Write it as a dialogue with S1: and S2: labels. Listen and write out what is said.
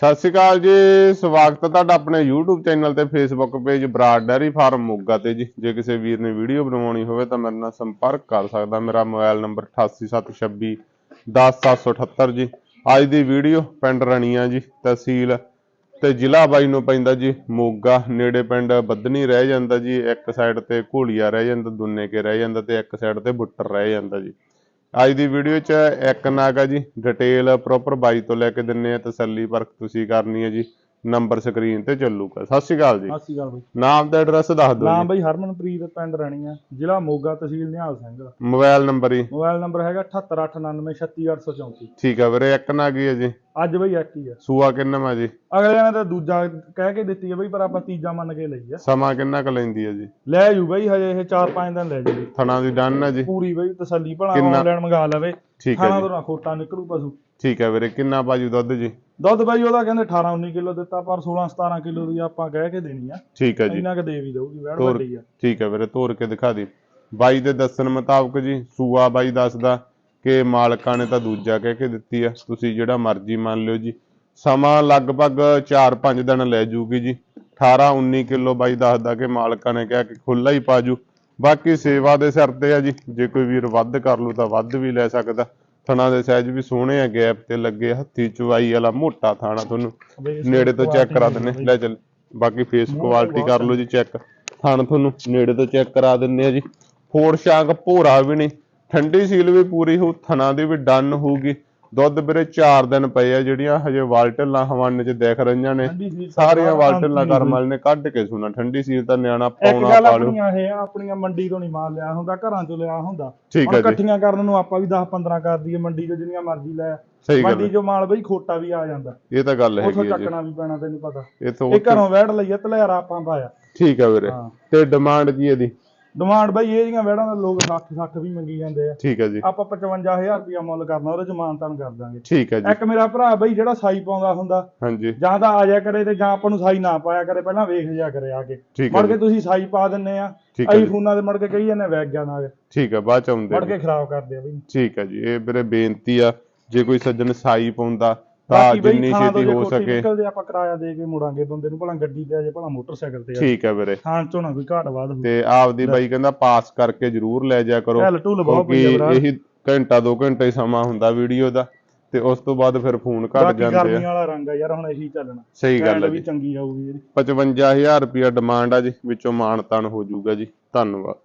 S1: ਸਤਿ ਸ਼੍ਰੀ ਅਕਾਲ ਜੀ, ਸਵਾਗਤ ਹੈ ਤੁਹਾਡਾ ਆਪਣੇ YouTube ਚੈਨਲ ਤੇ Facebook page Brar dairy farm Moga ਤੇ ਜੀ। ਜੇ ਕਿਸੇ ਵੀਰ ਨੇ ਵੀਡੀਓ ਬਣਵਾਉਣੀ ਹੋਵੇ ਤਾਂ ਮੇਰੇ ਨਾਲ ਸੰਪਰਕ ਕਰ ਸਕਦਾ। ਮੇਰਾ ਮੋਬਾਈਲ ਨੰਬਰ 8876 10778 ਜੀ। ਅੱਜ ਦੀ ਵੀਡੀਓ ਪਿੰਡ ਰਣੀਆਂ ਜੀ, ਤਹਿਸੀਲ ਤੇ ਜ਼ਿਲ੍ਹਾ ਬਾਈ ਨੂੰ ਪੈਂਦਾ ਜੀ, ਮੋਗਾ। ਨੇੜੇ ਪਿੰਡ ਬੱਦਨੀ ਰਹਿ ਜਾਂਦਾ ਜੀ, ਇੱਕ ਸਾਈਡ ਤੇ ਘੋਲੀਆ ਰਹਿ ਜਾਂਦਾ, ਦੁੰਨੇ ਕੇ ਰਹਿ ਜਾਂਦਾ ਤੇ ਇੱਕ ਸਾਈਡ ਤੇ ਬੁੱਟਰ ਰਹਿ ਜਾਂਦਾ ਜੀ। ਅੱਜ ਦੀ ਵੀਡੀਓ 'ਚ ਇੱਕ ਨਾਗ ਆ ਜੀ ਡਿਟੇਲ ਪ੍ਰੋਪਰ ਬਾਈ ਤੋਂ ਲੈ ਕੇ ਦਿੰਨੇ ਆ ਤਸੱਲੀ ਪਰਖ ਤੁਸੀਂ ਕਰਨੀ ਹੈ ਜੀ ਨੰਬਰ ਸਕਰੀਨ ਤੇ ਚੱਲੂਗਾ। ਸਤਿ ਸ਼੍ਰੀ ਅਕਾਲ ਜੀ।
S2: ਸਤਿ ਸ਼੍ਰੀ ਅਕਾਲ ਬਈ।
S1: ਨਾਮ ਤੇ ਐਡਰੈਸ ਦੱਸ ਦਿਓ
S2: ਨਾਮ
S1: ਜੀ।
S2: ਬਈ ਹਰਮਨਪ੍ਰੀਤ ਪਿੰਡ ਰਣੀਆਂ ਜ਼ਿਲ੍ਹਾ ਮੋਗਾ ਤਹਿਸੀਲ ਨਿਹਾਲ ਸਿੰਘ।
S1: ਮੋਬਾਈਲ ਨੰਬਰ ਹੀ
S2: ਮੋਬਾਈਲ ਨੰਬਰ ਹੈਗਾ 7899363834
S1: ਠੀਕ ਆ ਵੀਰੇ ਇੱਕ ਨਾਗ ਹੀ ਹੈ ਜੀ।
S2: ਅੱਜ ਬਈ ਹੀ ਆ।
S1: ਸੂਆ ਕਿੰਨਾ ਵਾ ਜੀ?
S2: ਅਗਲੇ ਨੇ ਤਾਂ ਦੂਜਾ ਕਹਿ ਕੇ ਦਿੱਤੀ ਹੈ ਬਈ ਪਰ ਆਪਾਂ ਤੀਜਾ ਮੰਨ ਕੇ ਲਈ ਆ।
S1: ਸਮਾਂ ਕਿੰਨਾ ਕੁ ਲੈਂਦੀ ਹੈ ਜੀ?
S2: ਲੈ ਜੂ ਬਈ ਹਜੇ ਇਹ 4-5 ਦਿਨ ਲੈ ਜੂ
S1: ਥਣਾ ਦੀ ਡਨ ਹੈ ਜੀ?
S2: ਪੂਰੀ ਬਈ ਤਸੱਲੀ ਭਲਾ? ਆਨਲਾਈਨ ਮੰਗਾ ਲਵੇ।
S1: ਠੀਕ ਹੈ
S2: ਖਾਣਾ
S1: ਜੀ।
S2: ਤੋਂ ਨਾ ਖੋਟਾ ਨਿਕਲੂ ਪਸ਼ੂ।
S1: ਠੀਕ ਹੈ ਵੀਰੇ ਕਿੰਨਾ ਬਾਜੂ ਦੁੱਧ ਜੀ?
S2: ਦੁੱਧ ਬਈ ਉਹਦਾ ਕਹਿੰਦੇ 18-19 ਕਿਲੋ ਦਿੱਤਾ ਪਰ 16-17 ਕਿਲੋ ਦੀ ਆਪਾਂ ਕਹਿ ਕੇ ਦੇਣੀ ਆ।
S1: ਠੀਕ ਹੈ ਜੀ।
S2: ਇੰਨਾ ਕੁ ਦੇ ਵੀ ਦਊਗੀ ਵੈੜ ਵੱਡੀ ਆ।
S1: ਠੀਕ ਹੈ ਵੀਰੇ ਤੋਰ ਕੇ ਦਿਖਾ ਦੀ। ਬਾਈ ਦੇ ਦੱਸਣ ਮੁਤਾਬਕ ਜੀ ਸੂਆ ਬਾਈ ਦੱਸਦਾ। ਕਿ ਮਾਲਕਾਂ ਨੇ ਤਾਂ ਦੂਜਾ ਕਹਿ ਕੇ ਦਿੱਤੀ ਆ ਤੁਸੀਂ ਜਿਹੜਾ ਮਰਜ਼ੀ ਮੰਨ ਲਿਓ ਜੀ। ਸਮਾਂ ਲਗਭਗ 4-5 ਦਿਨ ਲੈ ਜੂਗੀ ਜੀ। 18-19 ਕਿਲੋ ਬਾਈ ਦੱਸਦਾ ਕਿ ਮਾਲਕਾਂ ਨੇ ਕਿਹਾ ਕਿ ਖੁੱਲਾ ਹੀ ਪਾਜੂ। ਬਾਕੀ ਸੇਵਾ ਦੇ ਸਿਰ ਤੇ ਆ ਜੀ ਜੇ ਕੋਈ ਵੀਰ ਵੱਧ ਕਰ ਲੂ ਤਾਂ ਵੱਧ ਵੀ ਲੈ ਸਕਦਾ। ਥਣਾ ਦੇ ਸਾਈਜ਼ ਵੀ ਸੋਹਣੇ ਆ ਗੈਪ ਤੇ ਲੱਗੇ ਹੱਥੀ ਚੁਵਾਈ ਵਾਲਾ ਮੋਟਾ ਥਾਣਾ ਤੁਹਾਨੂੰ ਨੇੜੇ ਤੋਂ ਚੈੱਕ ਕਰਾ ਦਿੰਨੇ। ਲੈ ਚੱਲ ਬਾਕੀ ਫੇਸ ਕੁਆਲਿਟੀ ਕਰ ਲਓ ਜੀ ਚੈੱਕ। ਥਣ ਤੁਹਾਨੂੰ ਨੇੜੇ ਤੋਂ ਚੈੱਕ ਕਰਾ ਦਿੰਨੇ ਆ ਜੀ। ਫੋੜ ਸ਼ਾਂਕ ਭੋਰਾ ਵੀ ਨਹੀਂ। ਠੰਡੀ ਸੀਲ ਵੀ ਪੂਰੀ ਹੋ ਥਣਾ ਦੀ ਵੀ ਡਨ ਹੋਊਗੀ। ਦੁੱਧ ਵੀਰੇ 4 ਦਿਨ ਪਏ ਆ ਜਿਹੜੀਆਂ ਹਜੇ ਵਾਲਟਲਾਂ ਹਵਾਨੇ 'ਚ ਦਿਖ ਰਹੀਆਂ ਨੇ। ਸਾਰੀਆਂ ਵਾਲਟਲਾਂ ਕਰਮ ਵਾਲੇ ਨੇ ਕੱਢ ਕੇ ਸੁਣਾ ਠੰਡੀ ਸੀਲ ਤਾਂ ਨਿਆਣਾ ਪਾਉਣਾ ਪਾ ਲਓ
S2: ਆਪਣੀਆਂ ਇਹ ਆਪਣੀਆਂ ਮੰਡੀ ਤੋਂ ਨਹੀਂ ਮਾਲ ਲਿਆ ਹੁੰਦਾ ਘਰਾਂ ਚੋਂ ਲਿਆ ਹੁੰਦਾ।
S1: ਠੀਕ
S2: ਹੁਣ ਇਕੱਠੀਆਂ ਕਰਨ ਨੂੰ ਆਪਾਂ ਵੀ 10 15 ਕਰ ਦਈਏ ਮੰਡੀ ਚੋਂ ਜਿੰਨੀਆਂ ਮਰਜ਼ੀ ਲੈ ਮੰਡੀ। ਚੋਂ ਮਾਲ ਬਈ ਖੋਟਾ ਵੀ ਆ ਜਾਂਦਾ।
S1: ਇਹ ਤਾਂ ਗੱਲ ਹੈਗੀ ਹੈ ਜੀ।
S2: ਚੱਕਣਾ ਵੀ ਪੈਣਾ ਤੈਨੂੰ ਪਤਾ। ਇਹ ਘਰੋਂ ਵੈੜ ਲਈਏ ਤਲਿਆਰਾ ਆਪਾਂ ਪਾਇਆ।
S1: ਠੀਕ ਹੈ ਵੀਰੇ। ਤੇ ਡਿਮਾਂਡ ਕੀ ਇਹਦੀ?
S2: ਡਿਮਾਂਡ ਬਈ ਇਹ ਜੀਆਂ ਵੈੜਾਂ ਦਾ ਲੋਕ 60 60 ਵੀ ਮੰਗੀ ਜਾਂਦੇ ਆ।
S1: ਠੀਕ ਹੈ ਜੀ।
S2: ਆਪਾਂ 55000 ਰੁਪਇਆ ਮੁੱਲ ਕਰਨਾ ਉਹਦੇ ਚ ਮਾਨਤਾਨ ਕਰ ਦਾਂਗੇ।
S1: ਠੀਕ ਹੈ ਜੀ।
S2: ਇੱਕ ਮੇਰਾ ਭਰਾ ਬਈ ਜਿਹੜਾ ਸਾਈ ਪਾਉਂਦਾ ਹੁੰਦਾ
S1: ਹਾਂਜੀ।
S2: ਜਾਂ ਤਾਂ ਆ ਜਾਇਆ ਕਰੇ ਤੇ ਜਾਂ ਆਪਾਂ ਨੂੰ ਸਾਈ ਨਾ ਪਾਇਆ ਕਰੇ ਪਹਿਲਾਂ ਵੇਖ ਲਿਆ ਕਰੇ ਆ ਕੇ। ਮੜ
S1: ਜੀ।
S2: ਕੇ ਤੁਸੀਂ ਸਾਈ ਪਾ ਦਿੰਨੇ ਆ
S1: ਜੀ।
S2: ਫੋਨਾਂ ਤੇ ਮੜ ਕੇ ਕਹੀ ਜਾਂਦੇ ਵੈਗ ਨਾ
S1: ਠੀਕ ਹੈ ਬਾਅਦ ਚ ਆਉਂਦੇ
S2: ਮੜ। ਕੇ ਖਰਾਬ ਕਰਦੇ ਆ ਬਈ।
S1: ਠੀਕ ਹੈ ਜੀ ਇਹ ਵੀਰੇ ਬੇਨਤੀ ਆ ਜੇ ਕੋਈ ਸੱਜਣ ਸਾਈ ਪਾਉਂਦਾ
S2: ਬਾਕੀ ਬਈ
S1: ਜਿੰਨੀ
S2: ਥਾਂ ਤੋਂ
S1: ਛੇਤੀ
S2: ਜੇ
S1: ਹੋ
S2: ਕੋਠੀ
S1: ਸਕੇ।
S2: ਨਿਕਲਦੇ ਆਪਾਂ ਕਿਰਾਇਆ ਦੇ ਕੇ ਮੁੜਾਂਗੇ ਬੰਦੇ ਨੂੰ ਭਲਾ ਗੱਡੀ ਤੇ ਆ ਜੇ ਭਲਾ ਮੋਟਰਸਾਈਕਲ ਤੇ ਆ
S1: ਠੀਕ ਹੈ ਵੀਰੇ।
S2: ਥਾਂ ਚੋਂ ਨਾ ਕੋਈ ਘਾਟ ਵਾਧ ਹੋਵੇ।
S1: ਤੇ ਆਪਦੀ ਬਾਈ ਕਹਿੰਦਾ ਪਾਸ ਕਰਕੇ ਜ਼ਰੂਰ ਲੈ ਜਾ ਕਰੋ
S2: ਢਲ ਢੁਲ ਬਹੁਤ ਪਈ ਆ ਭਰਾ।
S1: ਇਹੀ ਘੰਟਾ ਦੋ ਘੰਟੇ ਹੀ ਸਮਾਂ ਹੁੰਦਾ ਵੀਡੀਓ ਦਾ ਤੇ ਉਸ ਤੋਂ ਬਾਅਦ ਫਿਰ ਫੋਨ ਘਟ
S2: ਬਾਕੀ
S1: ਜਾਂਦੇ
S2: ਗਰਮੀ
S1: ਆ
S2: ਵਾਲਾ ਰੰਗ ਆ ਯਾਰ ਹੁਣ ਇਹੀ ਚੱਲਣਾ।
S1: ਸਹੀ
S2: ਗੱਲ
S1: ਹੈ
S2: ਵੀ
S1: ਜੀ।
S2: ਚੰਗੀ ਆਊਗੀ ਜਿਹੜੀ
S1: 55000 ਰੁਪਿਆ ਡਿਮਾਂਡ ਆ ਜੀ ਵਿੱਚੋਂ ਮਾਨਤਾਨ ਹੋ ਜਾਊਗਾ ਜੀ। ਧੰਨਵਾਦ।